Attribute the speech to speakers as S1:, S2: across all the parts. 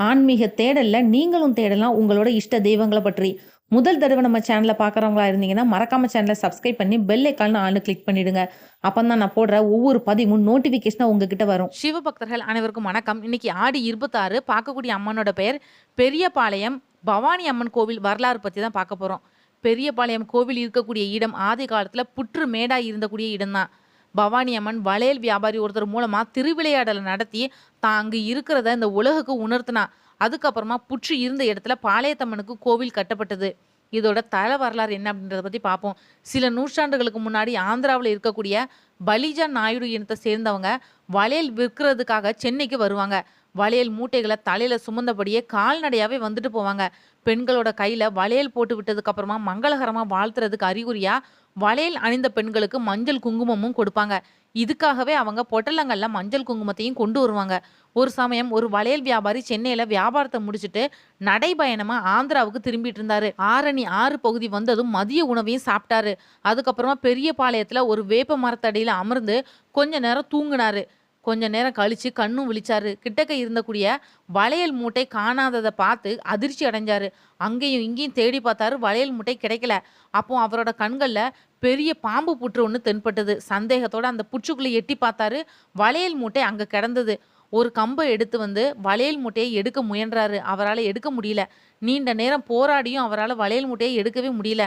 S1: ஆன்மீக தேடல்ல நீங்களும் தேடலாம் உங்களோட இஷ்ட தெய்வங்களை பற்றி. முதல் தடவை நம்ம சேனலில் பார்க்குறவங்களா இருந்தீங்கன்னா, மறக்காம சேனலை சப்ஸ்கிரைப் பண்ணி பெல் ஐகான் ஆல்னு கிளிக் பண்ணிடுங்க. அப்பதான் நான் போடுற ஒவ்வொரு பதிவும் நோட்டிஃபிகேஷனாக உங்ககிட்ட வரும்.
S2: சிவபக்தர்கள் அனைவருக்கும் வணக்கம் இன்னைக்கு ஆடி இருபத்தாறு பார்க்கக்கூடிய அம்மனோட பெயர் பெரியபாளையம் பவானி அம்மன் கோவில் வரலாறு பற்றி தான் பார்க்க போகிறோம் பெரியபாளையம் கோவில் இருக்கக்கூடிய இடம் ஆதி காலத்தில் புற்று மேடாக இருந்தக்கூடிய இடம்தான் பவானி அம்மன் வளையல் வியாபாரி ஒருத்தர் மூலமாக திருவிளையாடலை நடத்தி தான் அங்கே இருக்கிறத இந்த உலகுக்கு உணர்த்தினா. அதுக்கப்புறமா புற்று இருந்த இடத்துல பாளையத்தம்மனுக்கு கோவில் கட்டப்பட்டது. இதோட தல வரலாறு என்ன அப்படின்றத பற்றி பார்ப்போம் சில நூற்றாண்டுகளுக்கு முன்னாடி ஆந்திராவில் இருக்கக்கூடிய பலிஜா நாயுடு இனத்தை சேர்ந்தவங்க வளையல் விற்கிறதுக்காக சென்னைக்கு வருவாங்க. வளையல் மூட்டைகளை தலையில சுமந்தபடியே கால்நடையாவே வந்துட்டு போவாங்க. பெண்களோட கையில வளையல் போட்டு விட்டதுக்கு அப்புறமா மங்களகரமா வாழ்த்துறதுக்கு அறிகுறியா வளையல் அணிந்த பெண்களுக்கு மஞ்சள் குங்குமமும் கொடுப்பாங்க. இதுக்காகவே அவங்க பொட்டலங்கள்ல மஞ்சள் குங்குமத்தையும் கொண்டு வருவாங்க. ஒரு சமயம் ஒரு வளையல் வியாபாரி சென்னையில வியாபாரத்தை முடிச்சுட்டு நடைபயணமா ஆந்திராவுக்கு திரும்பிட்டு இருந்தாரு. ஆரணி ஆறு பகுதி வந்ததும் மதிய உணவையும் சாப்பிட்டாரு. அதுக்கப்புறமா பெரிய பாளையத்துல ஒரு வேப்ப மரத்தடியில அமர்ந்து கொஞ்ச நேரம் தூங்கினாரு. கொஞ்ச நேரம் கழிச்சு கண்ணும் விழிச்சாரு. கிட்டக்க இருந்தக்கூடிய வளையல் மூட்டை காணாததை பார்த்து அதிர்ச்சி அடைஞ்சாரு. அங்கேயும் இங்கேயும் தேடி பார்த்தாரு வளையல் மூட்டை கிடைக்கல. அப்போ அவரோட கண்களில் பெரிய பாம்பு புற்று ஒன்று தென்பட்டது. சந்தேகத்தோட அந்த புற்றுக்குள்ளே எட்டி பார்த்தாரு. வளையல் மூட்டை அங்கே கிடந்தது. ஒரு கம்பை எடுத்து வந்து வளையல் மூட்டையை எடுக்க முயன்றாரு. அவரால் எடுக்க முடியல. நீண்ட நேரம் போராடியும் அவரால் வளையல் மூட்டையை எடுக்கவே முடியல.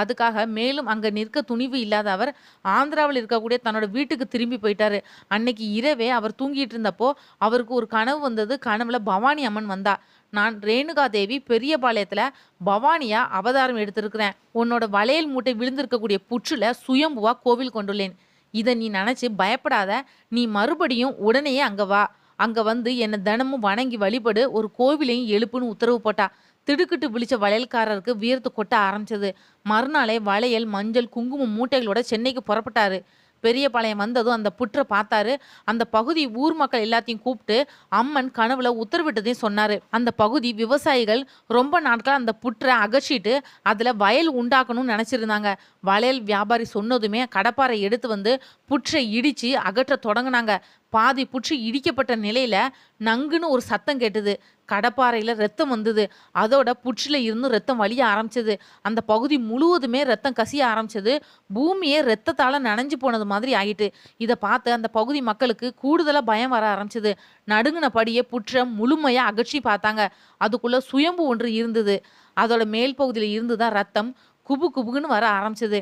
S2: அதுக்காக மேலும் அங்கே நிற்க துணிவு இல்லாத அவர் ஆந்திராவில் இருக்கக்கூடிய தன்னோட வீட்டுக்கு திரும்பி போயிட்டாரு. அன்னைக்கு இரவே அவர் தூங்கிட்டு இருந்தப்போ அவருக்கு ஒரு கனவு வந்தது. கனவுல பவானி அம்மன் வந்தா. நான் ரேணுகா தேவி பெரியபாளையத்துல பவானியா அவதாரம் எடுத்திருக்கிறேன். உன்னோட வளையல் மூட்டை விழுந்திருக்கக்கூடிய புற்றுல சுயம்புவா கோவில் கொண்டுள்ளேன். இதை நீ நினச்சி பயப்படாத. நீ மறுபடியும் உடனேயே அங்கே வா. அங்கே வந்து என்னை தினமும் வணங்கி வழிபடு. ஒரு கோவிலையும் எழுப்புன்னு உத்தரவு போட்டா. திடுக்கிட்டு விழிச்ச வளையல்காரருக்கு வியர்த்து கொட்ட ஆரம்பிச்சது. மறுநாளே வளையல் மஞ்சள் குங்குமம் மூட்டைகளோட சென்னைக்கு புறப்பட்டாரு. பெரியபாளையம் வந்ததும் அந்த புற்றை பார்த்தாரு. அந்த பகுதி ஊர் மக்கள் எல்லாத்தையும் கூப்பிட்டு அம்மன் கனவுல உத்தரவிட்டதையும் சொன்னாரு. அந்த பகுதி விவசாயிகள் ரொம்ப நாட்கள் அந்த புற்றை அகற்றிட்டு அதுல வயல் உண்டாக்கணும்னு நினைச்சிருந்தாங்க. வளையல் வியாபாரி சொன்னதுமே கடப்பாரை எடுத்து வந்து புற்றை இடிச்சு அகற்ற தொடங்கினாங்க. பாதி புற்று இடிக்கப்பட்ட நிலையில நங்குன்னு ஒரு சத்தம் கேட்டது. கடப்பாறையில ரத்தம் வந்தது. அதோட புற்றில இருந்து ரத்தம் வலிய ஆரம்பிச்சது. அந்த பகுதி முழுவதுமே ரத்தம் கசிய ஆரம்பிச்சது. பூமியே ரத்தத்தால நனைஞ்சு போனது மாதிரி ஆயிட்டு. இதை பார்த்து அந்த பகுதி மக்களுக்கு கூடுதலா பயம் வர ஆரம்பிச்சது. நடுங்கினபடியே புற்ற முழுமையா அகற்றி பார்த்தாங்க. அதுக்குள்ள சுயம்பு ஒன்று இருந்தது. அதோட மேல் பகுதியில இருந்து தான் ரத்தம் குபு குபுக்குன்னு வர ஆரம்பிச்சது.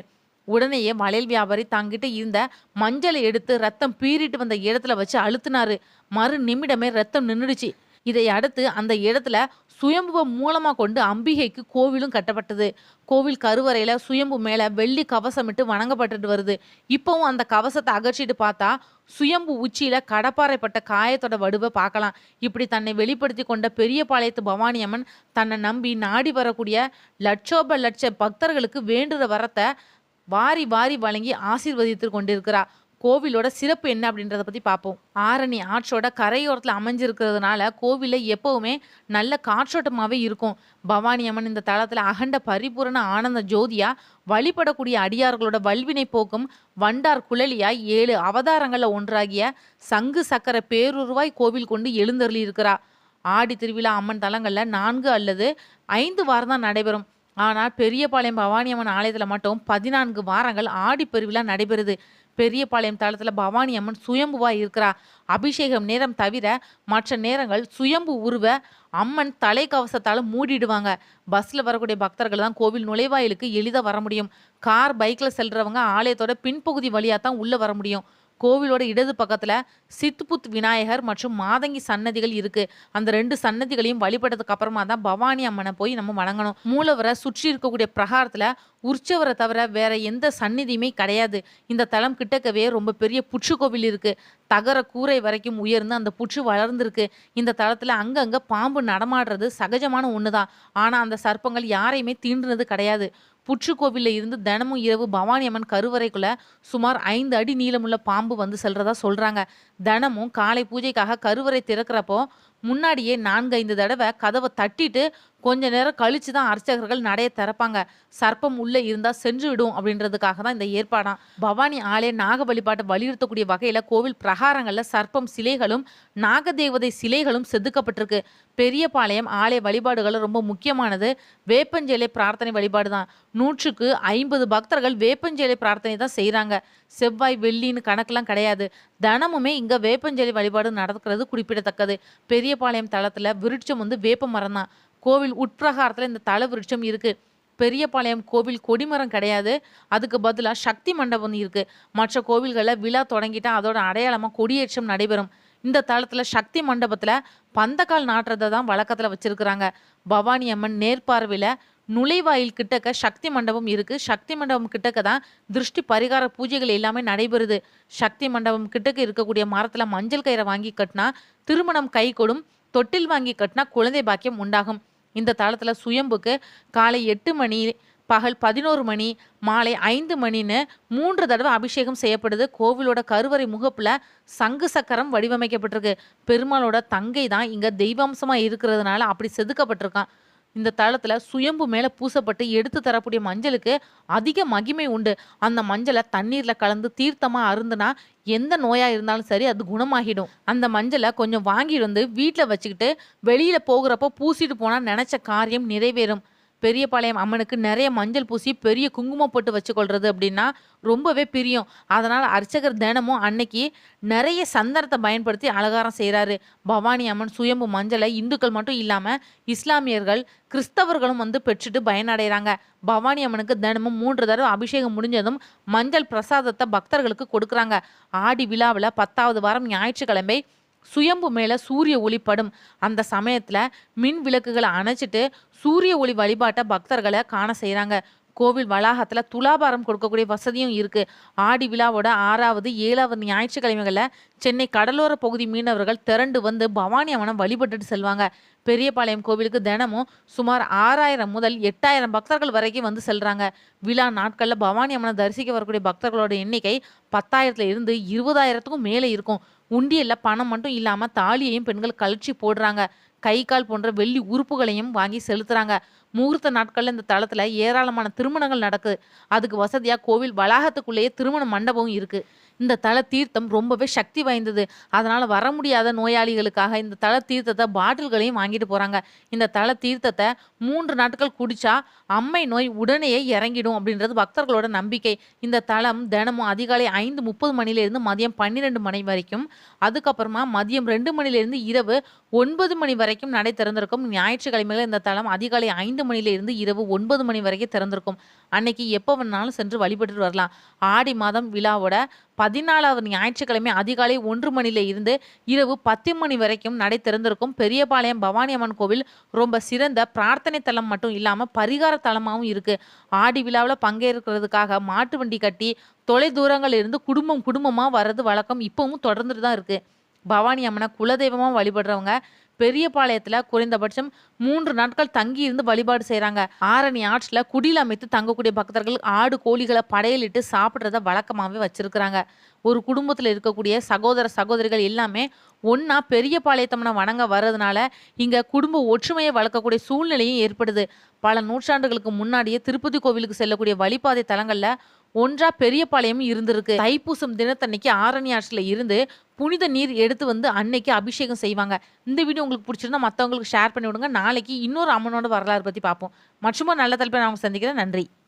S2: உடனேயே வளையல் வியாபாரி தங்கிட்ட இருந்த மஞ்சளை எடுத்து ரத்தம் பீறிட்டு வந்த இடத்துல வச்சு அழுத்தினாரு. மறு நிமிடமே ரத்தம் நின்றுடுச்சு இதை அடுத்து அந்த இடத்துல சுயம்புவை மூலமாக கொண்டு அம்பிகைக்கு கோவிலும் கட்டப்பட்டது. கோவில் கருவறையில் சுயம்பு மேலே வெள்ளி கவசமிட்டு வணங்கப்பட்டுட்டு வருது. இப்போவும் அந்த கவசத்தை அகற்றிட்டு பார்த்தா சுயம்பு உச்சியில் கடப்பாறைப்பட்ட காயத்தோட வடுவை பார்க்கலாம். இப்படி தன்னை வெளிப்படுத்தி கொண்ட பெரிய பாளையத்து பவானி அம்மன் தன்னை நம்பி நாடி வரக்கூடிய லட்சோப லட்ச பக்தர்களுக்கு வேண்டுற வரத்தை வாரி வாரி வழங்கி ஆசீர்வதித்து கொண்டிருக்கிறா. கோவிலோட சிறப்பு என்ன அப்படின்றத பற்றி பார்ப்போம் ஆரணி ஆற்றோட கரையோரத்தில் அமைஞ்சிருக்கிறதுனால கோவிலில் எப்போவுமே நல்ல காற்றோட்டமாகவே இருக்கும். பவானி அம்மன் இந்த தளத்தில் அகண்ட பரிபூரண ஆனந்த ஜோதியா வழிபடக்கூடிய அடியார்களோட வல்வினை போக்கும் வண்டார் குழலியாய் ஏழு அவதாரங்களில் ஒன்றாகிய சங்கு சக்கர பேருருவாய் கோவில் கொண்டு எழுந்தருளி இருக்கிறா ஆடி திருவிழா அம்மன் தலங்களில் நான்கு அல்லது ஐந்து வாரம் தான் நடைபெறும். ஆனால் பெரியபாளையம் பவானி அம்மன் ஆலயத்தில் மட்டும் பதினான்கு வாரங்கள் ஆடி பெருவிழா நடைபெறுது. பெரியபாளையம் தளத்தில் பவானி அம்மன் சுயம்புவா இருக்கிறா. அபிஷேகம் நேரம் தவிர மற்ற நேரங்கள் சுயம்பு உருவ அம்மன் தலைக்கவசத்தால் மூடிடுவாங்க. பஸ்ஸில் வரக்கூடிய பக்தர்கள் தான் கோவில் நுழைவாயிலுக்கு எளிதாக வர முடியும். கார் பைக்கில் செல்றவங்க ஆலயத்தோட பின்பகுதி வழியாக தான் உள்ளே வர முடியும். கோவிலோட இடது பக்கத்துல சித்துபுத் விநாயகர் மற்றும் மாதங்கி சன்னதிகள் இருக்கு. அந்த ரெண்டு சன்னதிகளையும் வழிபட்டதுக்கு அப்புறமா தான் பவானி அம்மனை போய் நம்ம வணங்கணும். மூலவரை சுற்றி இருக்கக்கூடிய பிரகாரத்துல உற்சவரை தவிர வேற எந்த சந்நிதியுமே கிடையாது. இந்த தலம் கிட்டக்கவே ரொம்ப பெரிய புற்று கோவில் இருக்கு. தகர கூரை வரைக்கும் உயர்ந்து அந்த புற்று வளர்ந்துருக்கு. இந்த தளத்துல அங்கங்க பாம்பு நடமாடுறது சகஜமான ஒண்ணுதான். ஆனா அந்த சர்ப்பங்கள் யாரையுமே தீண்டுனது கிடையாது. புற்றுக்கோவிலில் இருந்து தினமும் இரவு பவானி அம்மன் கருவறைக்குள்ள சுமார் ஐந்து அடி நீளமுள்ள பாம்பு வந்து செல்றதா சொல்றாங்க. தினமும் காலை பூஜைக்காக கருவறை திறக்கிறப்போ முன்னாடியே நான்கு ஐந்து தடவை கதவை தட்டிட்டு கொஞ்ச நேரம் கழிச்சு தான் அர்ச்சகர்கள் நடைய திறப்பாங்க. சர்ப்பம் உள்ளே இருந்தால் சென்று விடும் அப்படின்றதுக்காக தான் இந்த ஏற்பாடாம். பவானி ஆலய நாக வழிபாட்டை வலியுறுத்தக்கூடிய வகையில் கோவில் பிரகாரங்களில் சர்ப்பம் சிலைகளும் நாகதேவதை சிலைகளும் செதுக்கப்பட்டிருக்கு. பெரியபாளையம் ஆலய வழிபாடுகள் ரொம்ப முக்கியமானது. வேப்பஞ்சேலை பிரார்த்தனை வழிபாடு தான் நூற்றுக்கு ஐம்பது பக்தர்கள் வேப்பஞ்சேலை பிரார்த்தனை தான் செய்கிறாங்க செவ்வாய் வெள்ளின்னு கணக்கெல்லாம் கிடையாது. தினமுமே இங்கே வேப்பஞ்சேலை வழிபாடு நடக்கிறது குறிப்பிடத்தக்கது. பெரியபாளையம் தளத்தில் விருட்சம் வந்து வேப்ப மரம் தான் கோவில் உட்பிரகாரத்தில் இந்த தல விருட்சம் இருக்குது பெரியபாளையம் கோவில் கொடிமரம் கிடையாது. அதுக்கு பதிலாக சக்தி மண்டபம் இருக்குது மற்ற கோவில்களில் விழா தொடங்கிட்டா அதோட அடையாளமாக கொடியேற்றம் நடைபெறும். இந்த தளத்தில் சக்தி மண்டபத்தில் பந்தக்கால் நாட்டுறதை தான் வழக்கத்தில் வச்சுருக்குறாங்க. பவானி அம்மன் நேர்பார்வையில் நுழைவாயில் கிட்டக்க சக்தி மண்டபம் இருக்குது சக்தி மண்டபம் கிட்டக்க தான் திருஷ்டி பரிகார பூஜைகள் எல்லாமே நடைபெறுது. சக்தி மண்டபம் கிட்டக்க இருக்கக்கூடிய மரத்தில் மஞ்சள் கயிறை வாங்கி கட்டினா திருமணம் கை கொடும். தொட்டில் வாங்கி கட்டினா குழந்தை பாக்கியம் உண்டாகும். இந்த தளத்தில் சுயம்புக்கு காலை எட்டு மணி பகல் பதினோரு மணி மாலை ஐந்து மணின்னு மூன்று தடவை அபிஷேகம் செய்யப்படுது. கோவிலோட கருவறை முகப்பில் சங்கு சக்கரம் வடிவமைக்கப்பட்டிருக்கு. பெருமாளோட தங்கை தான் இங்கே தெய்வம்சமாக இருக்கிறதுனால அப்படி செதுக்கப்பட்டிருக்கான். இந்த தளத்துல சுயம்பு மேல பூசப்பட்டு எடுத்து தரக்கூடிய மஞ்சளுக்கு அதிக மகிமை உண்டு. அந்த மஞ்சளை தண்ணீர்ல கலந்து தீர்த்தமா அருந்துனா எந்த நோயா இருந்தாலும் சரி அது குணமாகிடும். அந்த மஞ்சளை கொஞ்சம் வாங்கிட்டு வந்து வீட்டில் வச்சுக்கிட்டு வெளியில போகிறப்போ பூசிட்டு போனா நினைச்ச காரியம் நிறைவேறும். பெரியபாளையம் அம்மனுக்கு நிறைய மஞ்சள் பூசி பெரிய குங்குமம் போட்டு வச்சுக்கொள்றது அப்படின்னா ரொம்பவே பிரியம். அதனால் அர்ச்சகர் தினமும் அன்னைக்கு நிறைய சந்தனத்தை பயன்படுத்தி அலங்காரம் செய்கிறாரு பவானி அம்மன் சுயம்பு மஞ்சளை இந்துக்கள் மட்டும் இல்லாமல் இஸ்லாமியர்கள் கிறிஸ்தவர்களும் வந்து பெற்றுட்டு பயனடைகிறாங்க பவானி அம்மனுக்கு தினமும் மூன்று தடவை அபிஷேகம் முடிஞ்சதும் மஞ்சள் பிரசாதத்தை பக்தர்களுக்கு கொடுக்குறாங்க. ஆடி விழாவில் பத்தாவது வாரம் ஞாயிற்றுக்கிழமை சுயம்பு மேலே சூரிய ஒளிப்படும் அந்த சமயத்தில் மின் விளக்குகளை அணைச்சிட்டு சூரிய ஒளி வழிபாட்டை பக்தர்களை காண செய்கிறாங்க கோவில் வளாகத்தில் துலாபாரம் கொடுக்கக்கூடிய வசதியும் இருக்குது ஆடி விழாவோட ஆறாவது ஏழாவது ஞாயிற்றுக்கிழமைகளில் சென்னை கடலோர பகுதி மீனவர்கள் திரண்டு வந்து பவானி அம்மனை வழிபட்டுட்டு செல்வாங்க. பெரியபாளையம் கோவிலுக்கு தினமும் சுமார் ஆறாயிரம் முதல் எட்டாயிரம் பக்தர்கள் வரைக்கும் வந்து செல்கிறாங்க விழா நாட்களில் பவானி அம்மனை தரிசிக்க வரக்கூடிய பக்தர்களோட எண்ணிக்கை பத்தாயிரத்துல இருந்து இருபதாயிரத்துக்கும் மேலே இருக்கும். உண்டியல்ல பணம் மட்டும் இல்லாமல் தாலியையும் பெண்கள் கழிச்சு போடுறாங்க. கை கால் போன்ற வெள்ளி உறுப்புகளையும் வாங்கி செலுத்துறாங்க. முகூர்த்த நாட்கள்ல இந்த தளத்துல ஏராளமான திருமணங்கள் நடக்குது. அதுக்கு வசதியா கோவில் வளாகத்துக்குள்ளேயே திருமண மண்டபமும் இருக்கு. இந்த தல தீர்த்தம் ரொம்பவே சக்தி வாய்ந்தது. அதனால் வர முடியாத நோயாளிகளுக்காக இந்த தல தீர்த்தத்தை பாட்டில்களையும் வாங்கிட்டு போகிறாங்க இந்த தல தீர்த்தத்தை மூன்று நாட்கள் குடிச்சா அம்மை நோய் உடனேயே இறங்கிடும் அப்படின்றது பக்தர்களோட நம்பிக்கை. இந்த தலம் தினமும் அதிகாலை ஐந்து முப்பது மணிலேருந்து மதியம் பன்னிரெண்டு மணி வரைக்கும் அதுக்கப்புறமா மதியம் ரெண்டு மணிலேருந்து இரவு ஒன்பது மணி வரைக்கும் நடை திறந்திருக்கும். ஞாயிற்றுக்கிழமையில் இந்த தலம் அதிகாலை ஐந்து மணிலேருந்து இரவு ஒன்பது மணி வரைக்கும் திறந்திருக்கும். அன்னைக்கு எப்போ வேணாலும் சென்று வழிபட்டுட்டு வரலாம். ஆடி மாதம் விழாவோட பதினாலாவது ஞாயிற்றுக்கிழமை அதிகாலை ஒன்று மணியில இருந்து இரவு பத்து மணி வரைக்கும் நடை திறந்திருக்கும் பெரியபாளையம் பவானி அம்மன் கோவில் ரொம்ப சிறந்த பிரார்த்தனை தலம் மட்டும் இல்லாமல் பரிகார தலமாகவும் இருக்கு. ஆடி விழாவில் பங்கேற்கிறதுக்காக மாட்டு வண்டி கட்டி தொலை தூரங்கள்ல இருந்து குடும்பம் குடும்பமாக வர்றது வழக்கம் இப்பவும் தொடர்ந்துட்டு தான் இருக்கு. பவானி அம்மனை குலதெய்வமாக வழிபடுறவங்க பெரியபாளையத்தில் குறைந்தபட்சம் மூன்று நாட்கள் தங்கி இருந்து வழிபாடு செய்கிறாங்க ஆரணி ஆற்றில் குடில் அமைத்து தங்கக்கூடிய பக்தர்கள் ஆடு கோழிகளை படையலிட்டு சாப்பிட்றத வழக்கமாகவே வச்சிருக்கிறாங்க. ஒரு குடும்பத்தில் இருக்கக்கூடிய சகோதர சகோதரிகள் எல்லாமே ஒன்றா பெரியபாளையத்தம்மனை வணங்க வர்றதுனால இங்கே குடும்ப ஒற்றுமையை வளர்க்கக்கூடிய சூழ்நிலையும் ஏற்படுது. பல நூற்றாண்டுகளுக்கு முன்னாடியே திருப்பதி கோவிலுக்கு செல்லக்கூடிய வழிபாதை தலங்களில் ஒன்றா பெரியபாளையம் இருந்திருக்கு. தைப்பூசம் தினத்தன்னைக்கு ஆரணி ஆற்றில் இருந்து புனித நீர் எடுத்து வந்து அன்னைக்கு அபிஷேகம் செய்வாங்க. இந்த வீடியோ உங்களுக்கு பிடிச்சிருந்தா மற்றவங்களுக்கு ஷேர் பண்ணி விடுங்க. நாளைக்கு இன்னொரு அம்மனோட வரலாறு பற்றி பார்ப்போம். மற்றும் நல்ல தலைப்பை நான் சந்திக்கிறேன். நன்றி.